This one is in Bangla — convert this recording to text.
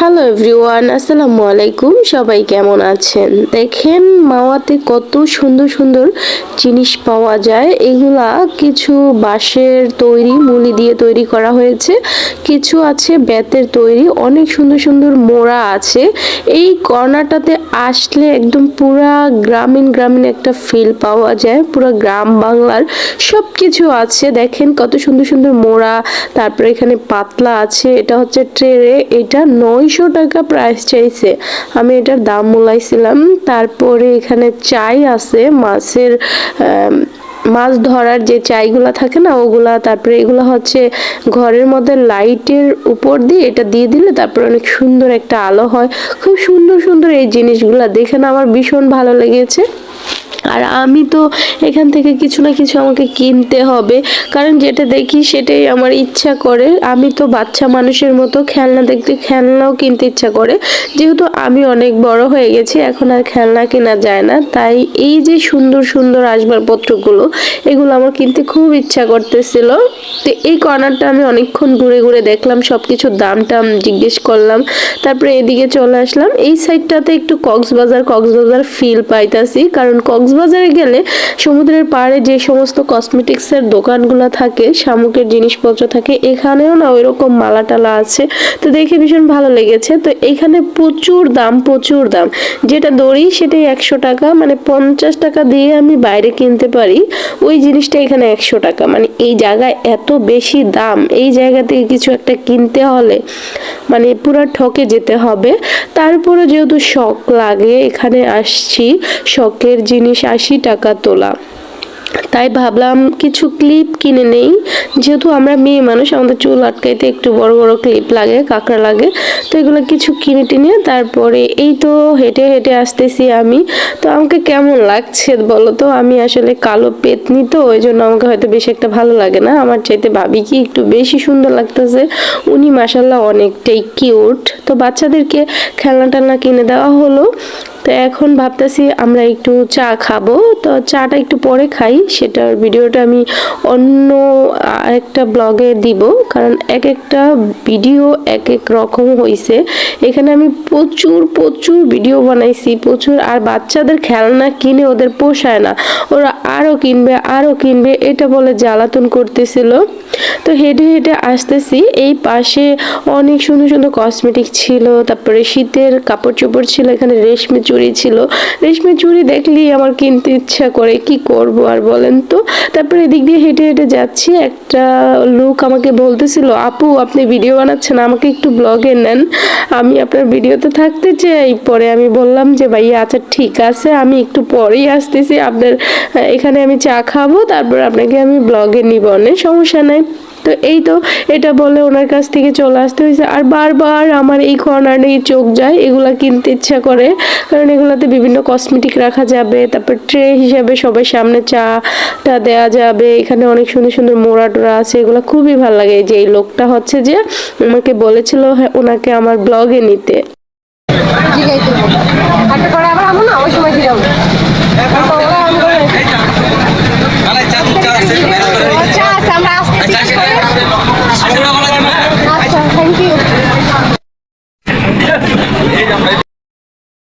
হ্যালো এভরিওয়ান আসসালামু আলাইকুম সবাই কেমন আছেন? দেখেন, মাওয়াতে কত সুন্দর সুন্দর জিনিস পাওয়া যায়। এগুলা কিছু বাঁশের তৈরি, মুলি দিয়ে তৈরি করা হয়েছে। কিছু আছে বেতের তৈরি। অনেক সুন্দর সুন্দর মোড়া আছে। এই কর্নাটাতে আসলে একদম পুরা গ্রামীণ গ্রামীণ একটা ফিল পাওয়া যায়। পুরো গ্রাম বাংলার সব কিছু আছে। দেখেন কত সুন্দর সুন্দর মোড়া। তারপরে এখানে পাতলা আছে। এটা হচ্ছে ট্রে এটা নয়শো টাকা প্রাইস চাইছে। আমি এটার দাম মোলাইছিলাম তারপরে এখানে চাই আছে, মাছের মাছ ধরার যে চাইগুলা থাকে না, ওগুলা, তারপরে এগুলো হচ্ছে ঘরের মধ্যে লাইটের উপর দিয়ে এটা দিয়ে দিলে তারপরে অনেক সুন্দর একটা আলো হয়। খুব সুন্দর সুন্দর এই জিনিসগুলা। দেখে না আমার ভীষণ ভালো লেগেছে। আর আমি তো এখান থেকে কিছু না কিছু আমাকে কিনতে হবে। কারণ যেটা দেখি সেটাই আমার ইচ্ছা করে। আমি তো বাচ্চা মানুষের মতো খেলনা দেখতে খেলনাও কিনতে ইচ্ছা করে। যেহেতু আমি অনেক বড় হয়ে গেছি, এখন আর খেলনা কেনা যায় না। তাই এই যে সুন্দর সুন্দর আসবাবপত্রগুলো, এগুলো আমার কিনতে খুব ইচ্ছা করতেছিল। তো এই কর্নারটা আমি অনেকক্ষণ ঘুরে ঘুরে দেখলাম সব কিছুর দাম টাম জিজ্ঞেস করলাম। তারপরে এদিকে চলে আসলাম। এই সাইডটাতে একটু কক্সবাজার কক্সবাজার ফিল পাইতাছি। কারণ কক্সবাজারে গেলে সমুদ্রের পাড়ে যে সমস্ত কসমেটিক্সের দোকানগুলো থাকে, শামুকের জিনিসপত্র থাকে, এখানেও না ওইরকম মালা টালা আছে। তো দেখে ভীষণ ভালো লেগেছে। তো এখানে প্রচুর দাম প্রচুর দাম। যেটা দড়ি সেটাই একশো টাকা মানে পঞ্চাশ টাকা দিয়ে আমি বাইরে কিনতে পারি। ওই জিনিসটা এখানে একশো টাকা। মানে এই জায়গায় এত বেশি দাম, এই জায়গা থেকে কিছু একটা কিনতে হলে মানে পুরো ঠকে যেতে হবে। তারপরে যেহেতু শখ লাগে, এখানে আসছি, শখের জিনিস আশি টাকা তোলা। তাই ভাবলাম কিছু ক্লিপ কিনে নেই। যেহেতু আমরা মেয়ে মানুষ, আমাদের চুল আটকাইতে একটু বড় বড় ক্লিপ লাগে, কাঁকড়া লাগে। তো এগুলো কিছু কিনে টিনে তারপরে এই তো হেঁটে হেঁটে আসতেছি আমি। তো আমাকে কেমন লাগছে বলো তো? আমি আসলে কালো পেতনি তো ওই জন্য আমাকে হয়তো বেশি একটা ভালো লাগে না। আমার চাইতে ভাবি কি একটু বেশি সুন্দর লাগতেছে। উনি মাসাল্লাহ অনেকটাই কিউট তো বাচ্চাদেরকে খেলনা টেলনা কিনে দেওয়া হলো। তো এখন ভাবতেছি আমরা একটু চা খাব। তো চাটা একটু পরে খাই, সেটার ভিডিওটা আমি অন্য একটা ব্লগে দিব। কারণ এক একটা ভিডিও এক এক রকম হয়েছে এখানে আমি প্রচুর প্রচুর ভিডিও বানাইছি, প্রচুর। আর বাচ্চাদের খেলনা কিনে ওদের পোষায় না। ওরা আরও কিনবে আরও কিনবে, এটা বলে জ্বালাতন করতেছিল। তো হেঁটে হেঁটে আসতেছি, এই পাশে অনেক সুন্দর সুন্দর কসমেটিক ছিল। তারপরে শীতের কাপড় চোপড় ছিল, এখানে রেশমি চুড়ি ছিল। রেশমি চুড়ি দেখলেই আমার কিনতে ইচ্ছা করে, কি করব আর বলেন তো? তারপরে এদিক দিয়ে হেঁটে হেঁটে যাচ্ছি। একটা লোক আমাকে বলতেছিল, আপু, আপনি ভিডিও বানাচ্ছেন, আমাকে একটু ব্লগে নেন। আমি আপনার ভিডিওতে থাকতে চাই। পরে আমি বললাম যে, ভাইয়া আচ্ছা ঠিক আছে, আমি একটু পরেই আসতেছি। আপনার, এখানে আমি চা খাব, তারপর আপনাকে আমি ব্লগে নিব। অনেক সমস্যা নাই। তো এই তো এটা বলে ওনার কাছ থেকে চলে আসতে হয়েছে। আর বারবার আমার এই কর্নারেই চোখ যায় এগুলা কিনতে ইচ্ছা করে। কারণ এগুলাতে বিভিন্ন কসমেটিক রাখা যাবে তারপর ট্রে হিসাবে সবার সামনে চাটা দেওয়া যাবে এখানে অনেক সুন্দর সুন্দর মোড়া টোড়া আছে এগুলো খুবই ভালো লাগে। যে এই লোকটা হচ্ছে যে আমাকে বলেছিল হ্যাঁ, ওনাকে আমার ব্লগে নিতে। করে আবার না? ওই সময়